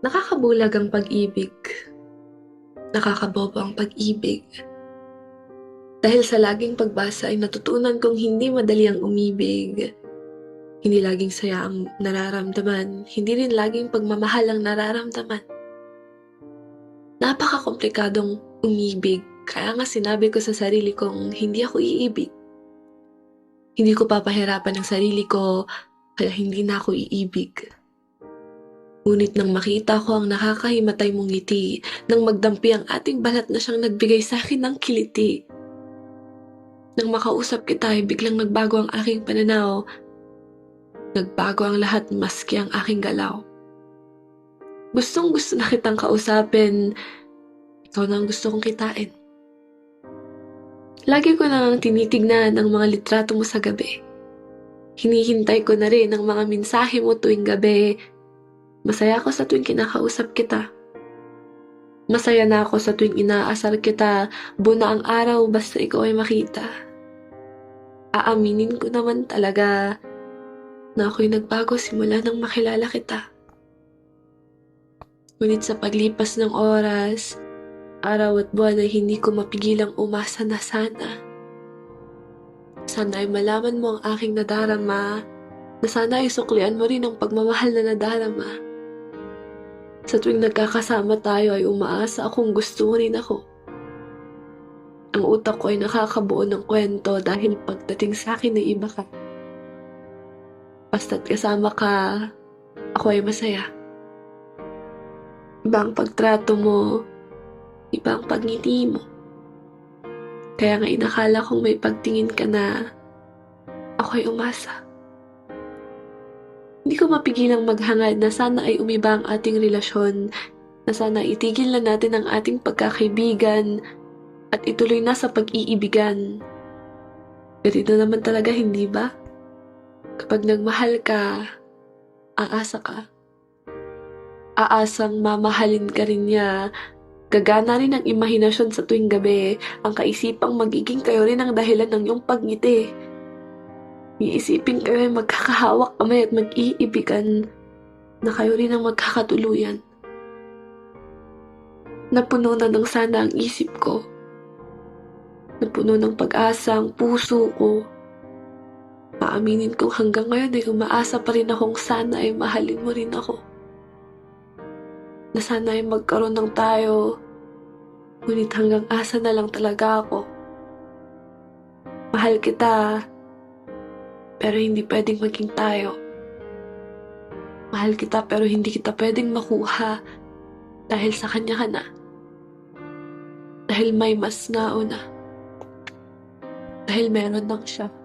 Nakakabulag ang pag-ibig. Nakakabobo ang pag-ibig. Dahil sa laging pagbasa ay natutunan kong hindi madali ang umibig. Hindi laging saya ang nararamdaman, hindi rin laging pagmamahal ang nararamdaman. Napaka-komplikadong umibig, kaya nga sinabi ko sa sarili kong hindi ako iibig. Hindi ko papahirapan ang sarili ko, kaya hindi na ako iibig. Ngunit nang makita ko ang nakakahimatay mong ngiti, nang magdampi ang ating balat na siyang nagbigay sa akin ng kiliti. Nang makausap kita ay biglang nagbago ang aking pananaw. Nagbago ang lahat maski ang aking galaw. Gustong gusto na kitang kausapin, ikaw na ang gusto kong kitain. Lagi ko nang tinitignan ang mga litrato mo sa gabi. Hinihintay ko na rin ang mga mensahe mo tuwing gabi. Masaya ako sa tuwing kinakausap kita. Masaya na ako sa tuwing inaasar kita, buna ang araw basta ikaw ay makita. Aaminin ko naman talaga na ako'y nagbago simula nang makilala kita. Ngunit sa paglipas ng oras, araw at buwan ay hindi ko mapigilang umasa na sana. Sana ay malaman mo ang aking nadarama, na sana ay suklian mo rin ang pagmamahal na nadarama. Sa tuwing nagkakasama tayo ay umaasa akong rin ako. Ang utak ko ay nakakabuo ng kwento dahil pagdating sa akin ay iba ka. Basta't kasama ka, ako ay masaya. Iba ang pagtrato mo, iba ang pagngiti mo. Kaya nga inakala kong may pagtingin ka na ako ay umasa. Hindi ko mapigilang maghangad na sana ay umiba ang ating relasyon, na sana itigil na natin ang ating pagkakaibigan at ituloy na sa pag-iibigan. Ganito naman talaga, hindi ba? Kapag nagmahal ka, aasa ka. Aasang mamahalin ka rin niya. Gagana rin ang imahinasyon sa tuwing gabi, ang kaisipang magiging kayo rin ang dahilan ng iyong pagngiti. Iisipin ay magkakahawak kamay at mag-iibigan na kayo rin ang magkakatuluyan. Napuno na ng sana ang isip ko. Napuno ng pag-asa ang puso ko. Maaminin kong hanggang ngayon ay umaasa pa rin akong sana ay mahalin mo rin ako. Na sana ay magkaroon ng tayo. Ngunit hanggang asa na lang talaga ako. Mahal kita. Pero hindi pwedeng maging tayo. Mahal kita pero hindi kita pwedeng makuha dahil sa kanya ka na. Dahil may mas nauna. Dahil meron lang siya.